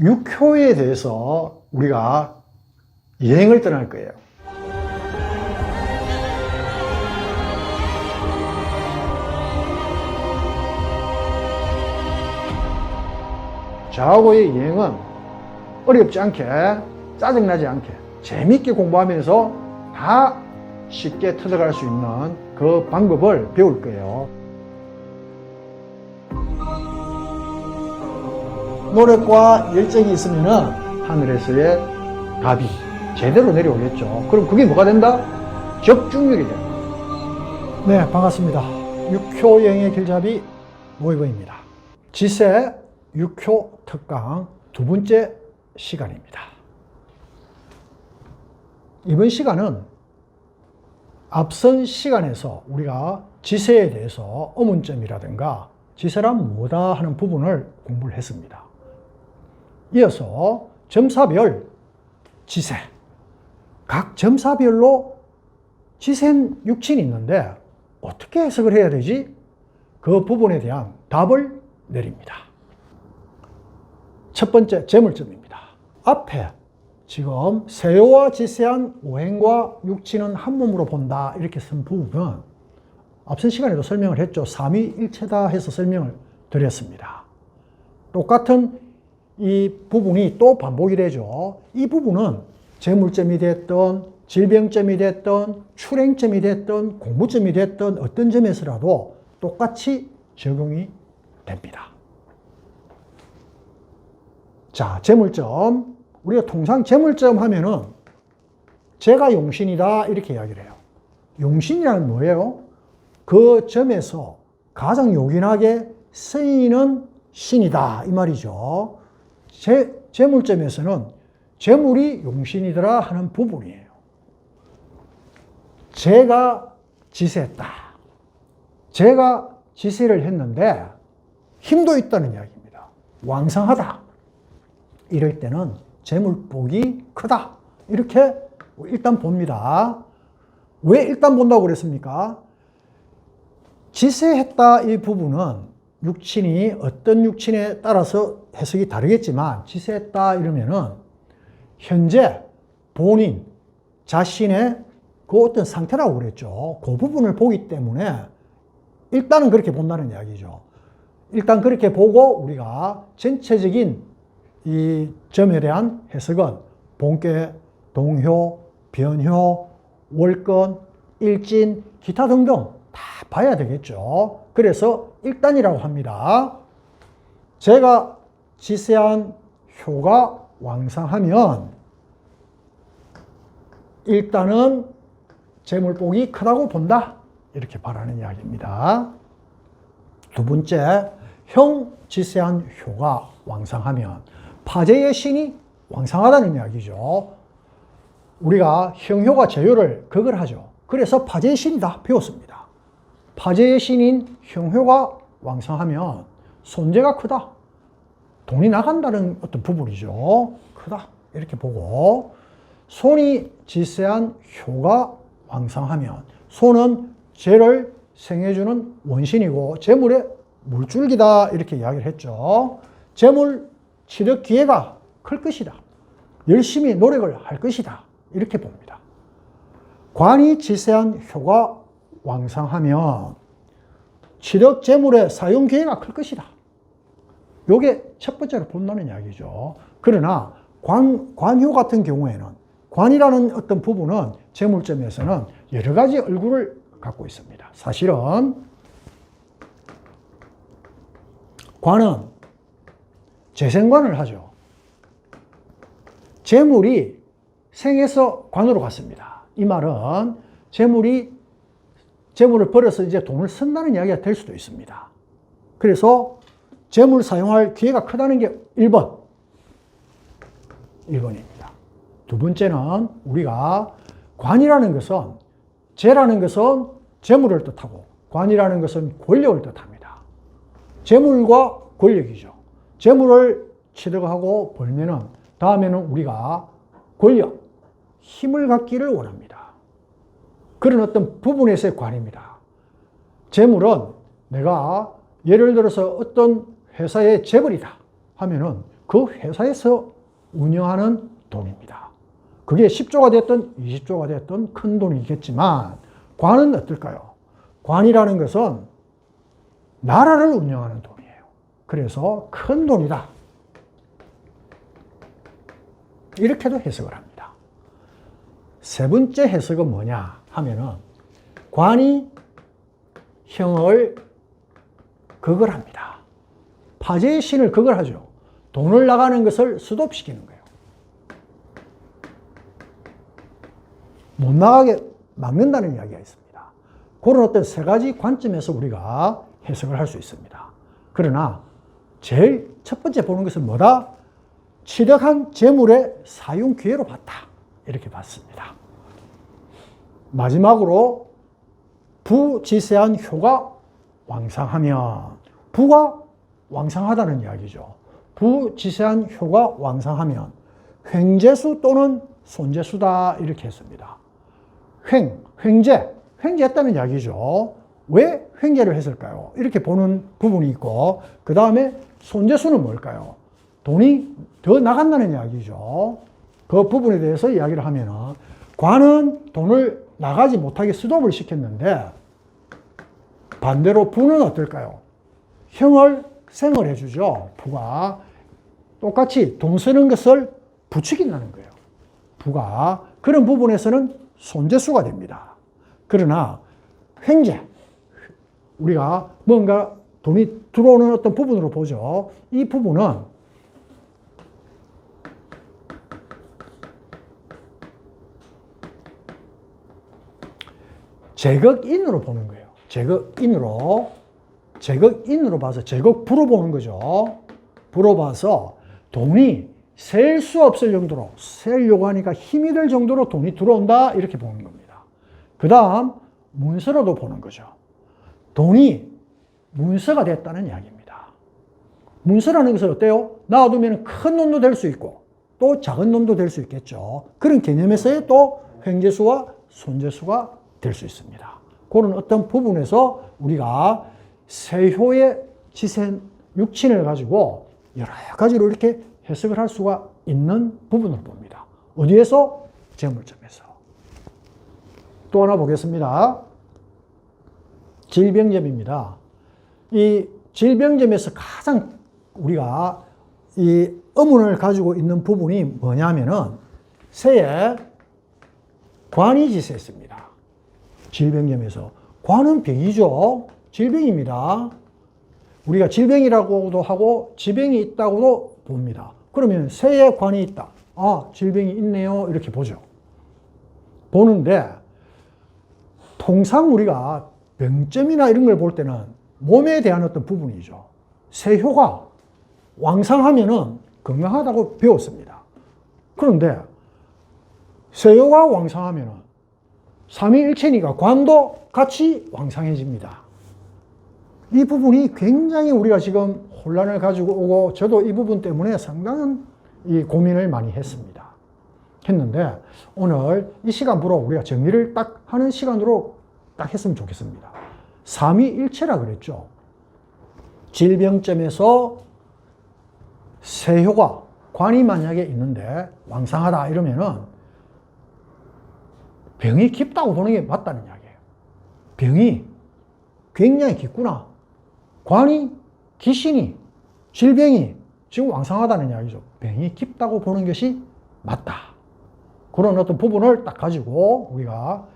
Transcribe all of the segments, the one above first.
육효에 대해서 우리가 여행을 떠날 거예요. 저하고의 여행은 어렵지 않게, 짜증나지 않게, 재밌게 공부하면서 다 쉽게 터득할 수 있는 그 방법을 배울 거예요. 노력과 열정이 있으면 하늘에서의 답이 제대로 내려오겠죠. 그럼 그게 뭐가 된다? 적중률이 된다. 네, 반갑습니다. 육효 영의 길잡이 모이버입니다. 지세 육효 특강 두 번째 시간입니다. 이번 시간은 앞선 시간에서 우리가 지세에 대해서 어문점이라든가 지세란 뭐다 하는 부분을 공부를 했습니다. 이어서 점사별 지세. 각 점사별로 지센 육친이 있는데 어떻게 해석을 해야 되지? 그 부분에 대한 답을 내립니다. 첫 번째 재물점입니다. 앞에 지금 세요와 지세한 오행과 육친은 한 몸으로 본다 이렇게 쓴 부분은 앞선 시간에도 설명을 했죠. 삼위일체다 해서 설명을 드렸습니다. 똑같은 이 부분이 또 반복이 되죠. 이 부분은 재물점이 됐던 질병점이 됐던 출행점이 됐던 공부점이 됐던 어떤 점에서라도 똑같이 적용이 됩니다. 자, 재물점. 우리가 통상 재물점 하면은 제가 용신이다 이렇게 이야기를 해요. 용신이란 뭐예요? 그 점에서 가장 요긴하게 쓰이는 신이다 이 말이죠. 재, 재물점에서는 재물이 용신이더라 하는 부분이에요. 제가 지세했다. 제가 지세를 했는데 힘도 있다는 이야기입니다. 왕성하다. 이럴 때는 재물복이 크다. 이렇게 일단 봅니다. 왜 일단 본다고 그랬습니까? 지세했다 이 부분은 육친이 어떤 육친에 따라서 해석이 다르겠지만 지세했다 이러면은 현재 본인 자신의 그 어떤 상태라고 그랬죠. 그 부분을 보기 때문에 일단은 그렇게 본다는 이야기죠. 일단 그렇게 보고 우리가 전체적인 이 점에 대한 해석은 본계, 동효, 변효, 월권, 일진, 기타 등등 다 봐야 되겠죠. 그래서 일단이라고 합니다. 제가 지세한 효가 왕성하면 일단은 재물복이 크다고 본다. 이렇게 바라는 이야기입니다. 두 번째, 형 지세한 효가 왕성하면 파제의 신이 왕성하다는 이야기죠. 우리가 형효가 제요를 극을 하죠. 그래서 파제의 신이다 배웠습니다. 파제의 신인 형효가 왕성하면 손재가 크다. 돈이 나간다는 어떤 부분이죠. 크다. 이렇게 보고 손이 지세한 효가 왕성하면 손은 재를 생해주는 원신이고 재물의 물줄기다 이렇게 이야기를 했죠. 재물 취득 기회가 클 것이다. 열심히 노력을 할 것이다. 이렇게 봅니다. 관이 지세한 효가 왕성하면 취득 재물의 사용 기회가 클 것이다. 요게 첫 번째로 본다는 이야기죠. 그러나 관, 관효 같은 경우에는 관이라는 어떤 부분은 재물점에서는 여러 가지 얼굴을 갖고 있습니다. 사실은 관은 재생관을 하죠. 재물이 생에서 관으로 갔습니다. 이 말은 재물이 재물을 벌어서 이제 돈을 쓴다는 이야기가 될 수도 있습니다. 그래서 재물 사용할 기회가 크다는 게 1번. 1번입니다. 두 번째는 우리가 관이라는 것은 재라는 것은 재물을 뜻하고 관이라는 것은 권력을 뜻합니다. 재물과 권력이죠. 재물을 취득하고 벌면은 다음에는 우리가 권력, 힘을 갖기를 원합니다. 그런 어떤 부분에서의 관입니다. 재물은 내가 예를 들어서 어떤 회사의 재벌이다 하면은 그 회사에서 운영하는 돈입니다. 그게 10조가 됐든 20조가 됐든 큰 돈이겠지만 관은 어떨까요? 관이라는 것은 나라를 운영하는 돈이에요. 그래서 큰 돈이다. 이렇게도 해석을 합니다. 세 번째 해석은 뭐냐 하면은 관이 형을 극을합니다. 파제의 신을 극을하죠. 돈을 나가는 것을 스톱시키는 거예요. 못 나가게 막는다는 이야기가 있습니다. 그런 어떤 세 가지 관점에서 우리가 해석을 할 수 있습니다. 그러나 제일 첫 번째 보는 것은 뭐다? 취득한 재물의 사용 기회로 봤다. 이렇게 봤습니다. 마지막으로 부지세한 효가 왕상하면 부가 왕상하다는 이야기죠. 부지세한 효가 왕상하면 횡재수 또는 손재수다 이렇게 했습니다. 횡, 횡재, 횡재했다는 이야기죠. 왜 횡재를 했을까요? 이렇게 보는 부분이 있고 그 다음에 손재수는 뭘까요? 돈이 더 나간다는 이야기죠. 그 부분에 대해서 이야기를 하면은 관은 돈을 나가지 못하게 스톱을 시켰는데 반대로 부는 어떨까요? 형을 생을 해주죠. 부가 똑같이 돈 쓰는 것을 부추긴다는 거예요. 부가 그런 부분에서는 손재수가 됩니다. 그러나 횡재 우리가 뭔가 돈이 들어오는 어떤 부분으로 보죠. 이 부분은 제극인으로 보는 거예요. 제극인으로 제극인으로 봐서 제극부로 보는 거죠. 부로 봐서 돈이 셀 수 없을 정도로 셀려고 하니까 힘이 들 정도로 돈이 들어온다 이렇게 보는 겁니다. 그 다음 문서로도 보는 거죠. 돈이 문서가 됐다는 이야기입니다. 문서라는 것은 어때요? 놔두면 큰 놈도 될 수 있고 또 작은 놈도 될 수 있겠죠. 그런 개념에서의 또 횡재수와 손재수가 될 수 있습니다. 그런 어떤 부분에서 우리가 세효의 지센 육친을 가지고 여러 가지로 이렇게 해석을 할 수가 있는 부분을 봅니다. 어디에서? 재물점에서. 또 하나 보겠습니다. 질병점입니다. 이 질병점에서 가장 우리가 이 의문을 가지고 있는 부분이 뭐냐면은 새에 관이 지세했습니다. 질병점에서. 관은 병이죠. 질병입니다. 우리가 질병이라고도 하고 지병이 있다고도 봅니다. 그러면 새에 관이 있다. 아, 질병이 있네요. 이렇게 보죠. 보는데 통상 우리가 병점이나 이런 걸 볼 때는 몸에 대한 어떤 부분이죠. 세효가 왕상하면은 건강하다고 배웠습니다. 그런데 세효가 왕상하면은 삼위일체니까 관도 같이 왕상해집니다. 이 부분이 굉장히 우리가 지금 혼란을 가지고 오고 저도 이 부분 때문에 상당한 이 고민을 많이 했습니다. 했는데 오늘 이 시간부로 우리가 정리를 딱 하는 시간으로 딱 했으면 좋겠습니다. 삼위일체라 그랬죠. 질병점에서 세효가 관이 만약에 있는데 왕상하다 이러면은 병이 깊다고 보는 게 맞다는 이야기예요. 병이 굉장히 깊구나. 관이, 귀신이, 질병이 지금 왕상하다는 이야기죠. 병이 깊다고 보는 것이 맞다. 그런 어떤 부분을 딱 가지고 우리가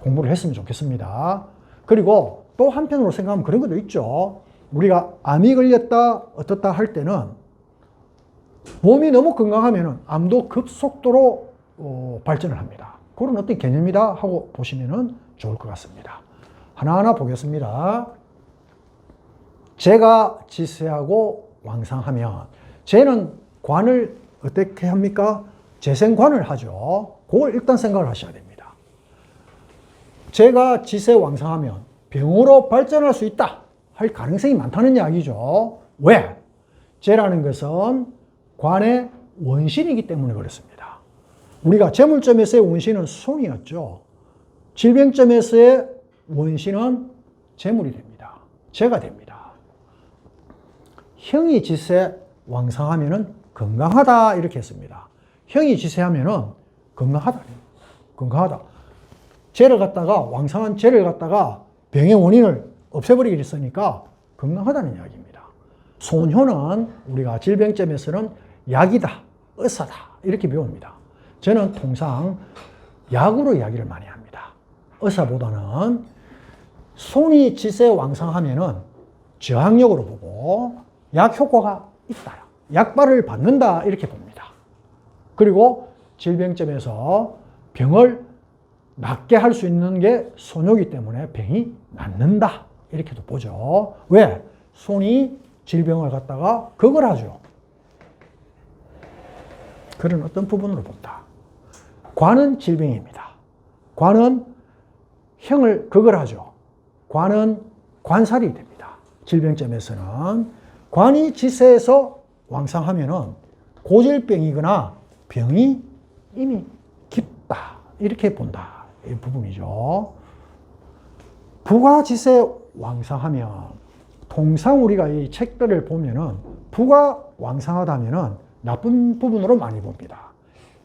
공부를 했으면 좋겠습니다. 그리고 또 한편으로 생각하면 그런 것도 있죠. 우리가 암이 걸렸다, 어떻다 할 때는 몸이 너무 건강하면 암도 급속도로 어, 발전을 합니다. 그런 어떤 개념이다 하고 보시면 좋을 것 같습니다. 하나하나 보겠습니다. 제가 지세하고 왕상하면 재는 관을 어떻게 합니까? 재생관을 하죠. 그걸 일단 생각을 하셔야 됩니다. 제가 지세 왕상하면 병으로 발전할 수 있다 할 가능성이 많다는 이야기죠. 왜? 재라는 것은 관의 원신이기 때문에 그렇습니다. 우리가 재물점에서의 원신은 손이었죠. 질병점에서의 원신은 재물이 됩니다. 재가 됩니다. 형이 지세, 왕성하면은 건강하다 이렇게 했습니다. 형이 지세하면은 건강하다. 건강하다. 죄를 갖다가 왕성한 죄를 갖다가 병의 원인을 없애버리기 했으니까 건강하다는 이야기입니다. 소년은 우리가 질병점에서는 약이다, 의사다 이렇게 배웁니다. 저는 통상 약으로 이야기를 많이 합니다. 의사보다는 손이 지세 왕성하면은 저항력으로 보고 약 효과가 있다. 약발을 받는다 이렇게 봅니다. 그리고 질병점에서 병을 낫게 할 수 있는 게 손이기 때문에 병이 낫는다 이렇게도 보죠. 왜? 손이 질병을 갖다가 극을 하죠. 그런 어떤 부분으로 본다. 관은 질병입니다. 관은 형을 극을 하죠. 관은 관살이 됩니다. 질병점에서는 관이 지세에서 왕상하면은 고질병이거나 병이 이미 깊다 이렇게 본다 이 부분이죠. 부가 지세 왕상하면 통상 우리가 이 책들을 보면은 부가 왕상하다면은 나쁜 부분으로 많이 봅니다.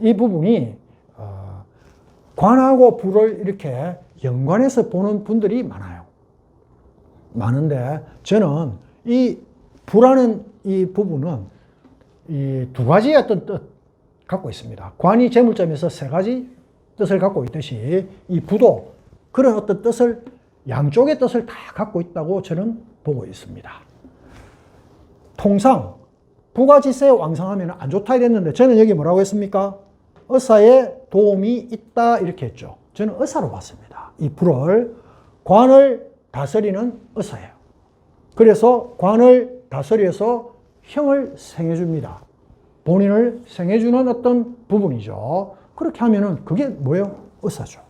이 부분이 어, 관하고 부를 이렇게 연관해서 보는 분들이 많아요. 많은데 저는 이 부라는 이 부분은 이 두 가지의 어떤 뜻 갖고 있습니다. 관이 재물점에서 세 가지 뜻을 갖고 있듯이 이 부도 그런 어떤 뜻을 양쪽의 뜻을 다 갖고 있다고 저는 보고 있습니다. 통상 부가지세에 왕성하면 안 좋다 이랬는데 저는 여기 뭐라고 했습니까? 의사에 도움이 있다 이렇게 했죠. 저는 의사로 봤습니다. 이 불을 관을 다스리는 의사예요. 그래서 관을 다스려서 형을 생해줍니다. 본인을 생해주는 어떤 부분이죠. 그렇게 하면은 그게 뭐예요? 의사죠.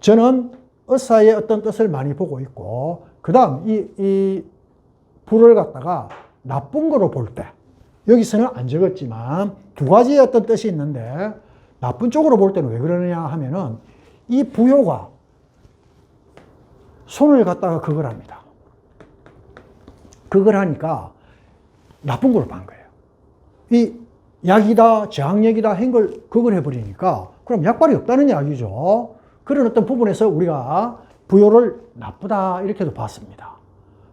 저는 의사의 어떤 뜻을 많이 보고 있고, 그 다음 이, 이 불을 갖다가 나쁜 거로 볼 때, 여기서는 안 적었지만 두 가지의 어떤 뜻이 있는데, 나쁜 쪽으로 볼 때는 왜 그러느냐 하면은 이 부효가 손을 갖다가 그걸 합니다. 그걸 하니까 나쁜 걸로 반 거예요. 이 약이다, 저항력이다 한걸 그걸 해버리니까 그럼 약발이 없다는 이야기죠. 그런 어떤 부분에서 우리가 부효를 나쁘다 이렇게도 봤습니다.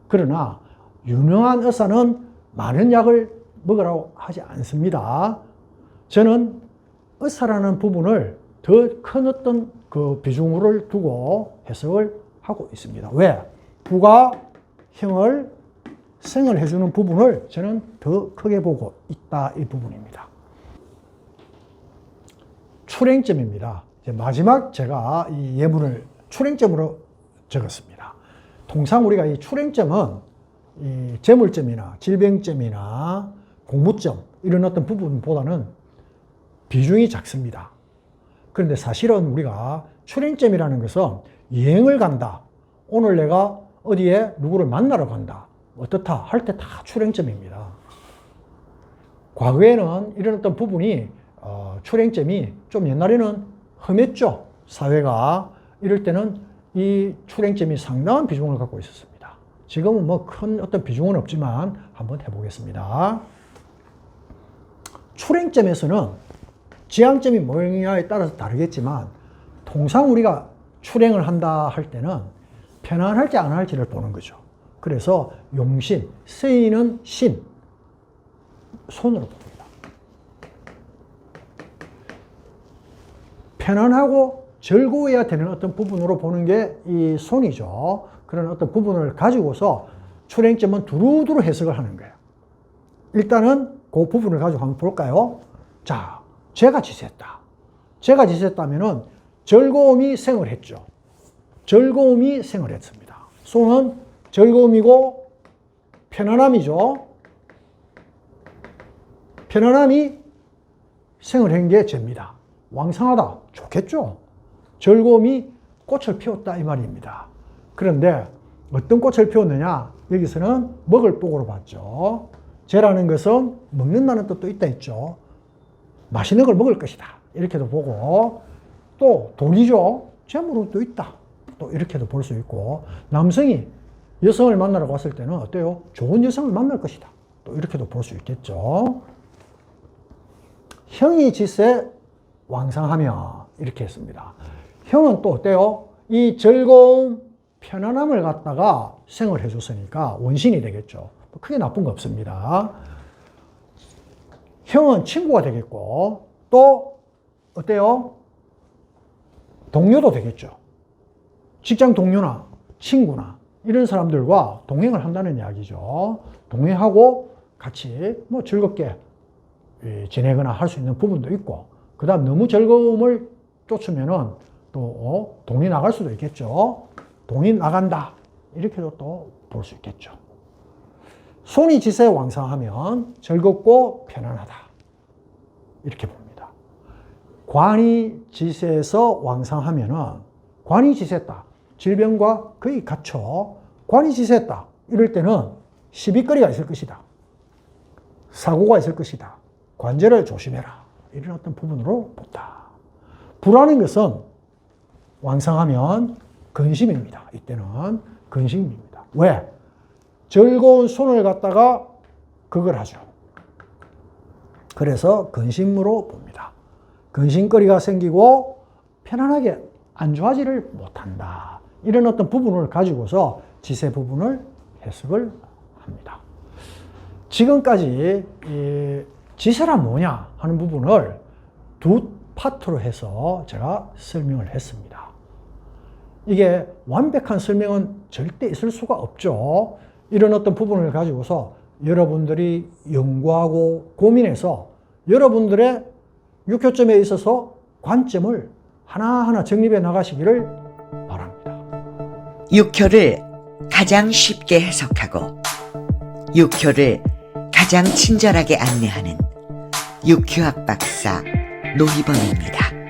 그러나 유명한 의사는 많은 약을 먹으라고 하지 않습니다. 저는 의사라는 부분을 더 큰 어떤 그 비중을 두고 해석을 하고 있습니다. 왜? 부가 형을 생을 해주는 부분을 저는 더 크게 보고 있다 이 부분입니다. 출행점입니다. 마지막 제가 이 예문을 출행점으로 적었습니다. 통상 우리가 이 출행점은 이 재물점이나 질병점이나 공무점 이런 어떤 부분보다는 비중이 작습니다. 그런데 사실은 우리가 출행점이라는 것은 여행을 간다. 오늘 내가 어디에 누구를 만나러 간다. 어떻다 할 때 다 출행점입니다. 과거에는 이런 어떤 부분이 어, 출행점이 좀 옛날에는 험했죠. 사회가 이럴 때는 이 출행점이 상당한 비중을 갖고 있었습니다. 지금은 뭐 큰 어떤 비중은 없지만 한번 해보겠습니다. 출행점에서는 지향점이 뭐냐에 따라서 다르겠지만 통상 우리가 출행을 한다 할 때는 편안할지 안 할지를 보는 거죠. 그래서 용신, 쓰이는 신, 손으로 봅니다. 편안하고 즐거워야 되는 어떤 부분으로 보는 게 이 손이죠. 그런 어떤 부분을 가지고서 출행점은 두루두루 해석을 하는 거예요. 일단은 그 부분을 가지고 한번 볼까요? 자, 제가 지냈다. 제가 지냈다면은 즐거움이 생을 했죠. 즐거움이 생을 했습니다. 손은 즐거움이고 편안함이죠. 편안함이 생을 한게 죄입니다. 왕성하다. 좋겠죠. 즐거움이 꽃을 피웠다 이 말입니다. 그런데 어떤 꽃을 피웠느냐? 여기서는 먹을 복으로 봤죠. 죄라는 것은 먹는다는 뜻도 있다 했죠. 맛있는 걸 먹을 것이다. 이렇게도 보고 또 돈이죠. 재물은 있다. 또 이렇게도 볼 수 있고 남성이 여성을 만나러 갔을 때는 어때요? 좋은 여성을 만날 것이다. 또 이렇게도 볼 수 있겠죠. 형이 지세 왕상하면 이렇게 했습니다. 형은 또 어때요? 이 즐거움, 편안함을 갖다가 생을 해줬으니까 원신이 되겠죠. 뭐 크게 나쁜 거 없습니다. 형은 친구가 되겠고 또 어때요? 동료도 되겠죠. 직장 동료나 친구나 이런 사람들과 동행을 한다는 이야기죠. 동행하고 같이 뭐 즐겁게 이, 지내거나 할 수 있는 부분도 있고, 그 다음 너무 즐거움을 쫓으면은 또 어, 돈이 나갈 수도 있겠죠. 돈이 나간다. 이렇게도 또 볼 수 있겠죠. 손이 지세 왕상하면 즐겁고 편안하다. 이렇게 봅니다. 관이 지세에서 왕상하면은 관이 지세다. 질병과 거의 갇혀 관이 지세다. 이럴 때는 시비거리가 있을 것이다. 사고가 있을 것이다. 관절을 조심해라. 이런 어떤 부분으로 본다. 불하는 것은 왕상하면 근심입니다. 이때는 근심입니다. 왜? 즐거운 손을 갖다가 그걸 하죠. 그래서 근심으로 봅니다. 근심거리가 생기고 편안하게 안 좋아지를 못한다. 이런 어떤 부분을 가지고서 지세 부분을 해석을 합니다. 지금까지 이 지세란 뭐냐 하는 부분을 두 파트로 해서 제가 설명을 했습니다. 이게 완벽한 설명은 절대 있을 수가 없죠. 이런 어떤 부분을 가지고서 여러분들이 연구하고 고민해서 여러분들의 육효점에 있어서 관점을 하나하나 정립해 나가시기를. 육효를 가장 쉽게 해석하고 육효를 가장 친절하게 안내하는 육효학 박사 노희범입니다.